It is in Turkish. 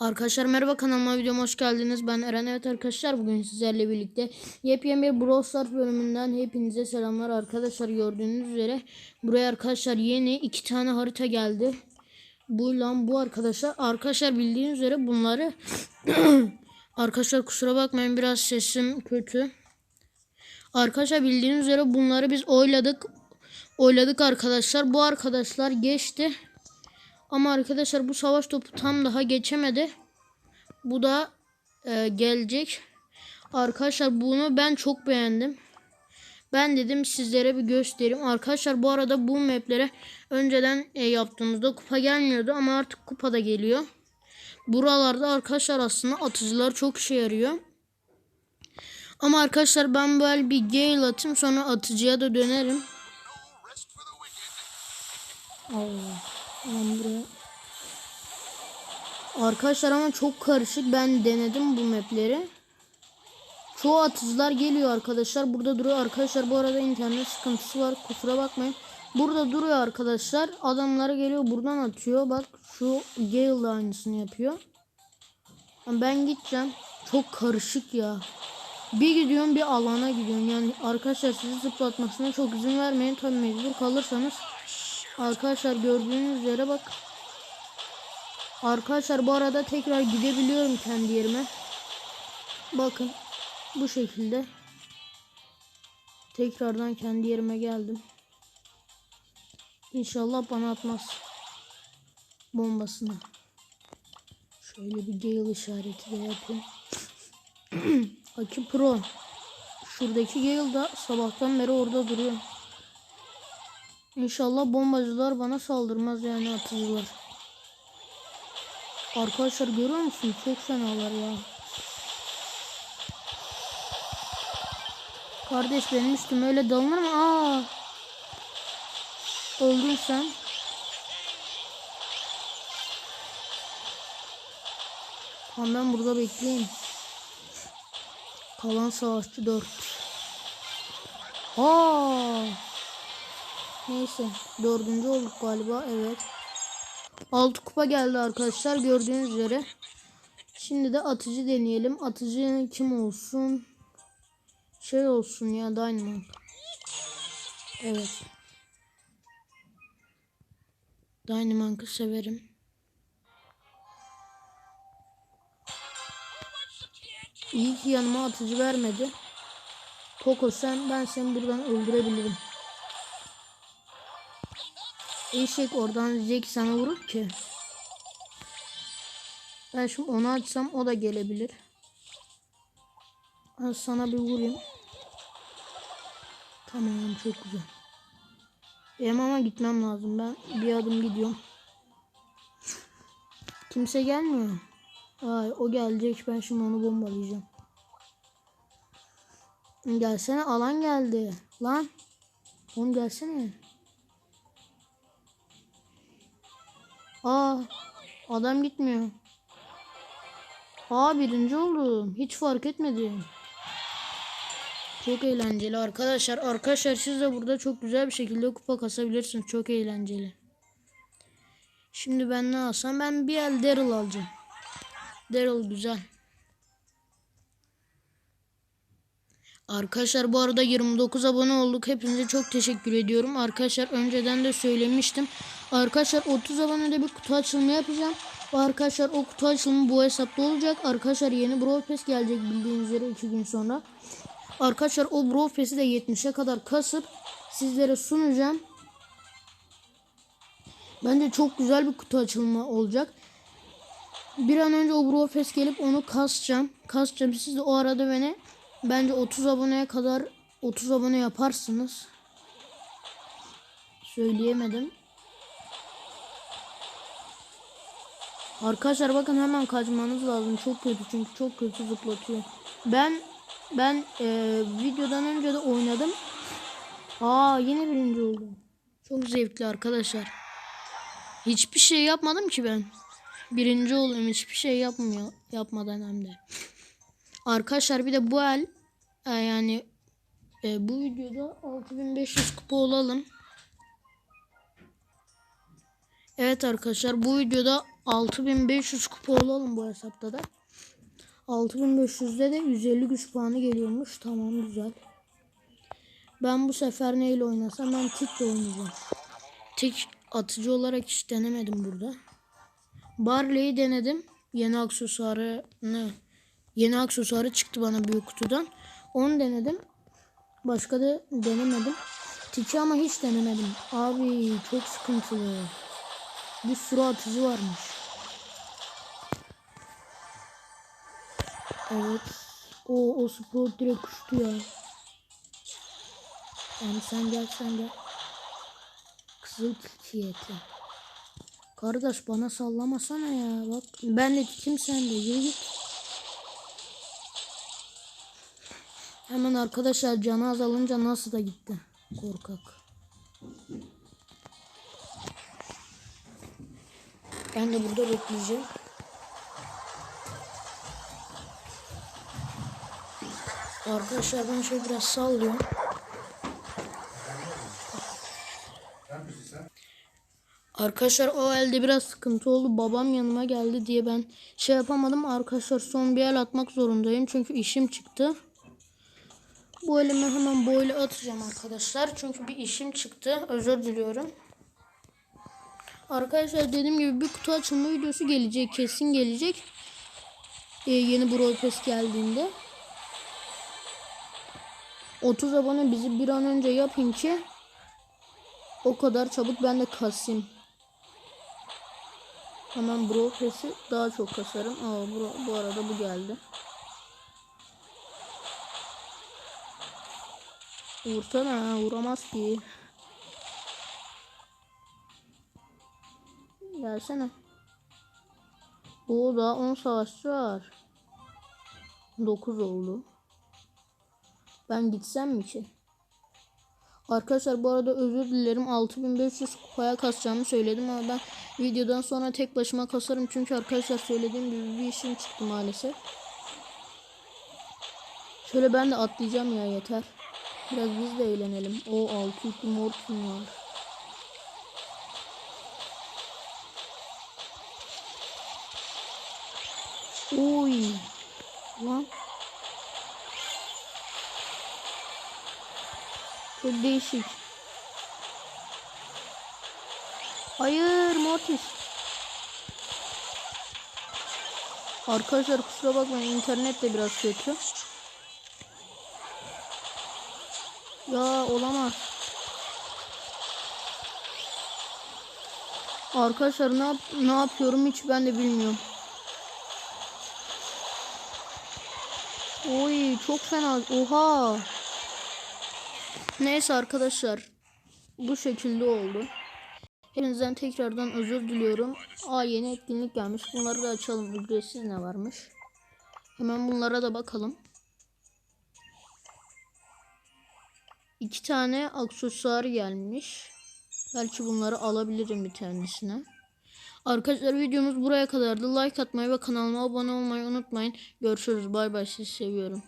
Arkadaşlar merhaba kanalıma videoma hoş geldiniz. Ben Eren evet arkadaşlar bugün sizlerle birlikte yepyeni bir Brawl Stars bölümünden hepinize selamlar arkadaşlar gördüğünüz üzere buraya arkadaşlar yeni iki tane harita geldi. Bu lan bu arkadaşlar arkadaşlar bildiğiniz üzere bunları arkadaşlar kusura bakmayın biraz sesim kötü. Arkadaşlar bildiğiniz üzere bunları biz oyladık. Oyladık arkadaşlar. Bu arkadaşlar geçti. Ama arkadaşlar bu savaş topu tam daha geçemedi. Bu da e, gelecek. Arkadaşlar bunu ben çok beğendim. Ben dedim sizlere bir göstereyim. Arkadaşlar bu arada bu maplere önceden e, yaptığımızda kupa gelmiyordu ama artık kupa da geliyor. Buralarda arkadaşlar aslında atıcılar çok işe yarıyor. Ama arkadaşlar ben böyle bir gale atayım sonra atıcıya da dönerim. Allah. Lan buraya. Arkadaşlar ama çok karışık. Ben denedim bu mapleri. Çoğu atıcılar geliyor arkadaşlar. Burada duruyor arkadaşlar. Bu arada internet sıkıntısı var. Kusura bakmayın. Burada duruyor arkadaşlar. Adamları geliyor buradan atıyor. Bak şu Gale da aynısını yapıyor. Ben gideceğim. Çok karışık ya. Bir gidiyorum bir alana gidiyorum. Yani arkadaşlar sizi zıplatmasına çok izin vermeyin. Tabii mecbur kalırsanız. Arkadaşlar gördüğünüz üzere bak. Arkadaşlar bu arada tekrar gidebiliyorum kendi yerime. Bakın. Bu şekilde. Tekrardan kendi yerime geldim. İnşallah bana atmaz. Bombasını. Şöyle bir Gale işareti de yapayım. Aki Pro. Şuradaki Gale da sabahtan beri orada duruyor. İnşallah bombacılar bana saldırmaz yani atıcılar. Arkadaşlar görüyor musun? Çok fenalar ya. Kardeş benim üstüme öyle dalınır mı? Aa. Öldün sen. Tamam ben burada bekleyeyim. Kalan savaşçı 4. Aa. Neyse. Dördüncü olduk galiba. Evet. Altı kupa geldi arkadaşlar. Gördüğünüz üzere. Şimdi de atıcı deneyelim. Atıcı kim olsun? Şey olsun ya Dynamite. Evet. Dynamite'ı severim. İyi ki yanıma atıcı vermedi. Poco sen ben seni buradan öldürebilirim. Eşek oradan ki sana vurur ki. Ben şimdi onu açsam o da gelebilir. Ben sana bir vurayım. Tamam çok güzel. Benim ama gitmem lazım. Ben bir adım gidiyorum. Kimse gelmiyor. Ay o gelecek. Ben şimdi onu bombalayacağım. Gelsene alan geldi. Lan. Oğlum gelsene. Aa adam gitmiyor. Aa birinci oldum. Hiç fark etmedim. Çok eğlenceli arkadaşlar. Arkadaşlar siz de burada çok güzel bir şekilde kupa kasabilirsiniz. Çok eğlenceli. Şimdi ben ne alsam? Ben bir el Daryl alacağım. Daryl güzel. Arkadaşlar bu arada 29 abone olduk. Hepinize çok teşekkür ediyorum. Arkadaşlar önceden de söylemiştim. Arkadaşlar 30 abonede bir kutu açılımı yapacağım. Arkadaşlar o kutu açılımı bu hesapta olacak. Arkadaşlar yeni Brawl Pass gelecek bildiğiniz üzere 2 gün sonra. Arkadaşlar o Brawl Pass'i de 70'e kadar kasıp sizlere sunacağım. Bence çok güzel bir kutu açılımı olacak. Bir an önce o Brawl Pass gelip onu kasacağım. Kasacağım. Siz de o arada beni bence 30 aboneye kadar 30 abone yaparsınız. Söyleyemedim. Arkadaşlar bakın hemen kaçmanız lazım. Çok kötü çünkü çok kötü zıplatıyor. Ben ben e, videodan önce de oynadım. Aa yine birinci oldum. Çok zevkli arkadaşlar. Hiçbir şey yapmadım ki ben. Birinci oldum hiçbir şey yapmıyor. Yapmadan hem de. Arkadaşlar bir de bu el e, yani e, bu videoda 6500 kupa olalım. Evet arkadaşlar bu videoda 6500 kupa olalım bu hesapta da. 6500'de de 150 güç puanı geliyormuş. Tamam güzel. Ben bu sefer neyle oynasam ben tikle oynayacağım. Tik atıcı olarak hiç denemedim burada. Barley'i denedim. Yeni aksesuarı ne? Yeni aksesuarı çıktı bana büyük kutudan. Onu denedim. Başka da denemedim. Tiki ama hiç denemedim. Abi çok sıkıntılı. Bir sürü atıcı varmış. Evet. O o spor direkt uçtu ya. Yani sen gel sen gel. Kızıl tilkiyeti. Kardeş bana sallamasana ya. Bak ben de tikim sen de. Yürü git. Hemen arkadaşlar canı azalınca nasıl da gitti. Korkak. Ben de burada bekleyeceğim. Arkadaşlar ben şöyle biraz sallıyorum. Arkadaşlar o elde biraz sıkıntı oldu. Babam yanıma geldi diye ben şey yapamadım. Arkadaşlar son bir el atmak zorundayım. Çünkü işim çıktı. Bu elimi hemen böyle atacağım arkadaşlar. Çünkü bir işim çıktı. Özür diliyorum. Arkadaşlar dediğim gibi bir kutu açılma videosu gelecek. Kesin gelecek. Ee, yeni Brawl Pass geldiğinde. 30 abone bizi bir an önce yapın ki o kadar çabuk ben de kasayım. Hemen Brawl Pass'i daha çok kasarım. Aa, bu, bu arada bu geldi. Vursana vuramaz ki. Gelsene. O daha 10 savaşçı var. 9 oldu. Ben gitsem mi ki? Arkadaşlar bu arada özür dilerim 6500 kupaya kasacağımı söyledim ama ben videodan sonra tek başıma kasarım çünkü arkadaşlar söylediğim gibi bir işim çıktı maalesef. Şöyle ben de atlayacağım ya yeter. Biraz biz de eğlenelim. O 6 yüklü var. Oy. Lan. Çok değişik. Hayır Mortis. Arkadaşlar kusura bakmayın internet de biraz kötü. Ya olamaz. Arkadaşlar ne, yap ne yapıyorum hiç ben de bilmiyorum. Oy çok fena. Oha. Neyse arkadaşlar. Bu şekilde oldu. Hepinizden tekrardan özür diliyorum. Aa yeni etkinlik gelmiş. Bunları da açalım. Ücretsiz ne varmış? Hemen bunlara da bakalım. İki tane aksesuar gelmiş. Belki bunları alabilirim bir tanesine. Arkadaşlar videomuz buraya kadardı. Like atmayı ve kanalıma abone olmayı unutmayın. Görüşürüz. Bay bay. Sizi seviyorum.